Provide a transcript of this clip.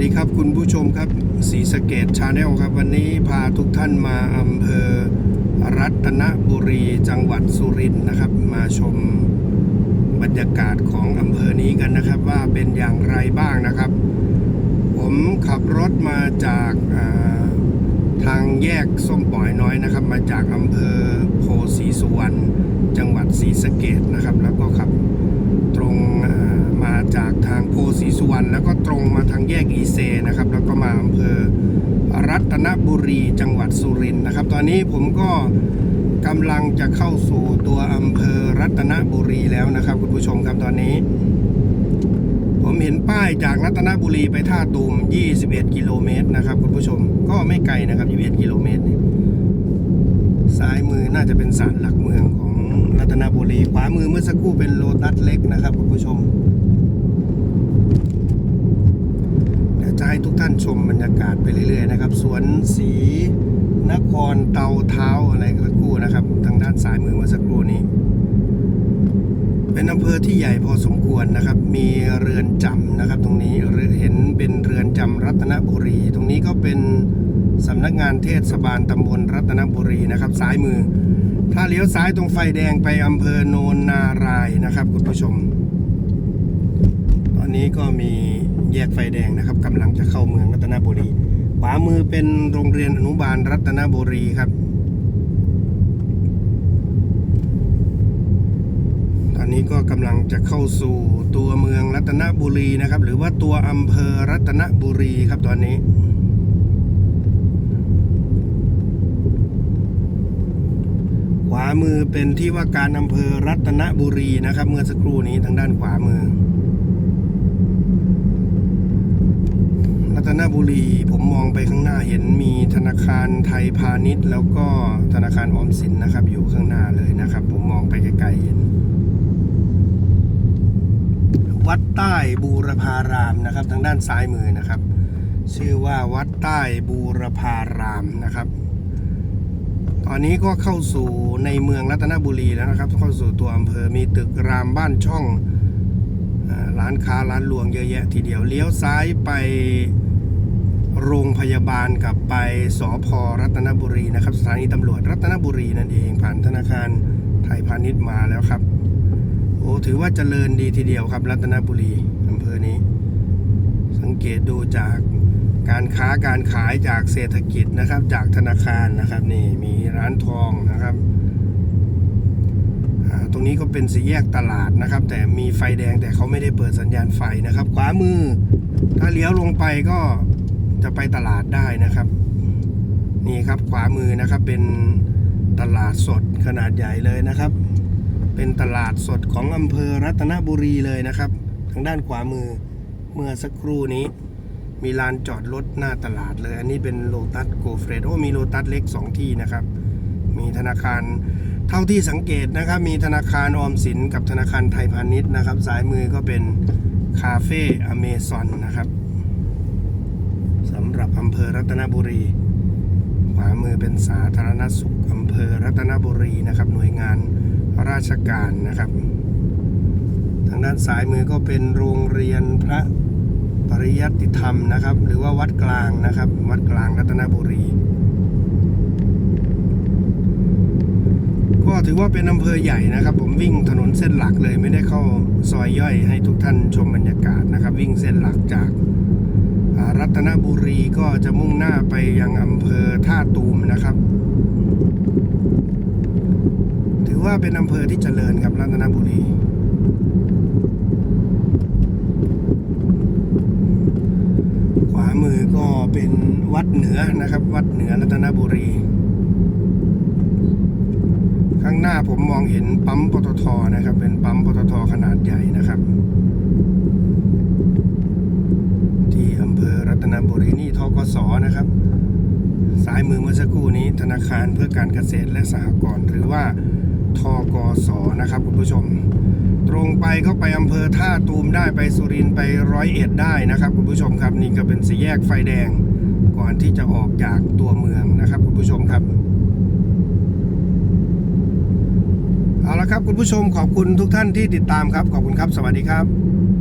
ดีครับคุณผู้ชมครับสีสะเกตชาแนลครับ วันนี้พาทุกท่านมาอำเภอรัตนบุรีจังหวัดสุรินทร์นะครับ มาชมบรรยากาศของอำเภอนี้กันนะครับว่าเป็นอย่างไรบ้างนะครับ ผมขับรถมาจากาทางแยกส้มปล่อยน้อยนะครับ มาจากอำเภอโพศรีสุวรรณจังหวัดศรีสะเกดนะครับ แล้วก็ขับ แล้วก็ตรงมาทางแยกอีเซนะครับ แล้วก็มาอำเภอรัตนบุรีจังหวัดสุรินทร์นะครับ ตอนนี้ผมก็กำลังจะเข้าสู่ตัวอำเภอรัตนบุรีแล้วนะครับ คุณผู้ชมครับตอนนี้ ผมเห็นป้ายจากรัตนบุรีไปท่าตูม 21 กิโลเมตรนะครับ คุณผู้ชมก็ไม่ไกลนะครับ 21 กิโลเมตรซ้ายมือน่าจะเป็นศาลหลักเมืองของรัตนบุรี ขวามือเมื่อสักครู่เป็นโลตัสเล็กนะครับ คุณผู้ชม เดี๋ยวจะ ให้ทุกท่านชมบรรยากาศไปเรื่อยๆนะครับ สวนสีนครเตาเท้าอะไรสักครู่นะครับ ทางด้านซ้ายมือเมื่อสักครู่นี้ เป็นอำเภอที่ใหญ่พอสมควรนะครับ มีเรือนจำนะครับ ตรงนี้เห็นเป็นเรือนจำรัตนบุรี ตรงนี้ก็เป็นสำนักงานเทศบาลตำบลรัตนบุรีนะครับ ซ้ายมือ ถ้าเลี้ยวซ้ายตรงไฟแดงไปอำเภอโนนนารายนะครับ คุณผู้ชม ตอนนี้ก็มี แยกไฟแดงนะครับกำลังจะเข้าเมืองรัตนบุรีขวามือเป็นโรงเรียนอนุบาลรัตนบุรีครับตอนนี้ก็กำลังจะเข้าสู่ตัวเมืองรัตนบุรีนะครับ หรือว่าตัวอำเภอรัตนบุรีครับตอนนี้ขวามือเป็นที่ว่าการอำเภอรัตนบุรีนะครับ เมื่อสักครู่นี้ทางด้านขวามือ ตนบุรี ผมมองไปข้างหน้าเห็นมีธนาคารไทยพาณิชย์ แล้วก็ธนาคารออมสินนะครับ อยู่ข้างหน้าเลยนะครับ ผมมองไปไกลๆเห็น วัดใต้บูรพารามนะครับ ทางด้านซ้ายมือนะครับ ชื่อว่าวัดใต้บูรพารามนะครับ ตอนนี้ก็เข้าสู่ในเมืองรัตนบุรีแล้วนะครับ เข้าสู่ตัวอำเภอมีตึกรามบ้านช่องร้านค้าร้านรวงเยอะแยะทีเดียวเลี้ยวซ้ายไป โรงพยาบาลกับไปสอพรัตนบุรีนะครับ สถานีตำรวจรัตนบุรีนั่นเองผ่านธนาคารไทยพาณิชย์มาแล้วครับ โอ้ถือว่าเจริญดีทีเดียวครับ รัตนบุรีอำเภอนี้ สังเกตดูจากการค้าการขายจากเศรษฐกิจนะครับ จากธนาคารนะครับนี่มีร้านทองนะครับตรงนี้ก็เป็นสี่แยกตลาดนะครับ แต่มีไฟแดงแต่เขาไม่ได้เปิดสัญญาณไฟนะครับ ขวามือ ถ้าเลี้ยวลงไปก็ จะไปตลาดได้นะครับ นี่ครับขวามือนะครับเป็นตลาดสดขนาดใหญ่เลยนะครับ เป็นตลาดสดของอำเภอรัตนบุรีเลยนะครับ ทางด้านขวามือเมื่อสักครู่นี้ มีลานจอดรถหน้าตลาดเลย อันนี้เป็นโลตัสโกเฟรดโอ้มีโลตัสเล็ก 2 ที่นะครับ มีธนาคารเท่าที่สังเกตนะครับ มีธนาคารออมสินกับธนาคารไทยพาณิชย์นะครับ สายมือก็เป็นคาเฟ่อเมซอนนะครับ สำหรับอำเภอรัตนบุรี ขวามือเป็นสาธารณสุขอำเภอรัตนบุรีนะครับ หน่วยงานราชการนะครับ ทางด้านซ้ายมือก็เป็นโรงเรียนพระปริยัติธรรมนะครับ หรือว่าวัดกลางนะครับ วัดกลางรัตนบุรี ก็ถือว่าเป็นอำเภอใหญ่นะครับ ผมวิ่งถนนเส้นหลักเลยไม่ได้เข้าซอยย่อยให้ทุกท่านชมบรรยากาศนะครับ วิ่งเส้นหลักจาก รัตนบุรีก็จะมุ่งหน้าไปยังอำเภอท่าตูมนะครับ ถือว่าเป็นอำเภอที่เจริญครับรัตนบุรีขวามือก็เป็นวัดเหนือนะครับ วัดเหนือรัตนบุรี ข้างหน้าผมมองเห็นปั๊มปตทนะครับ เป็นปั๊มปตทขนาดใหญ่นะครับ ที่อำเภอรัต นบุรีนี่ทกสนะครับซ้ายมือเมื่อสักครู่นี้ ธนาคารเพื่อการเกษตรและสหกรณ์หรือว่าทกสนะครับคุณผู้ชม ตรงไปก็ไปอำเภอท่าตูมได้ไปสุรินไปร้อยเอ็ดได้นะครับคุณผู้ชมครับนี่ก็เป็นสี่แยกไฟแดง ก่อนที่จะออกจากตัวเมืองนะครับคุณผู้ชมครับเอาละครับคุณผู้ชมขอบคุณทุกท่านที่ติดตามครับ ขอบคุณครับ สวัสดีครับ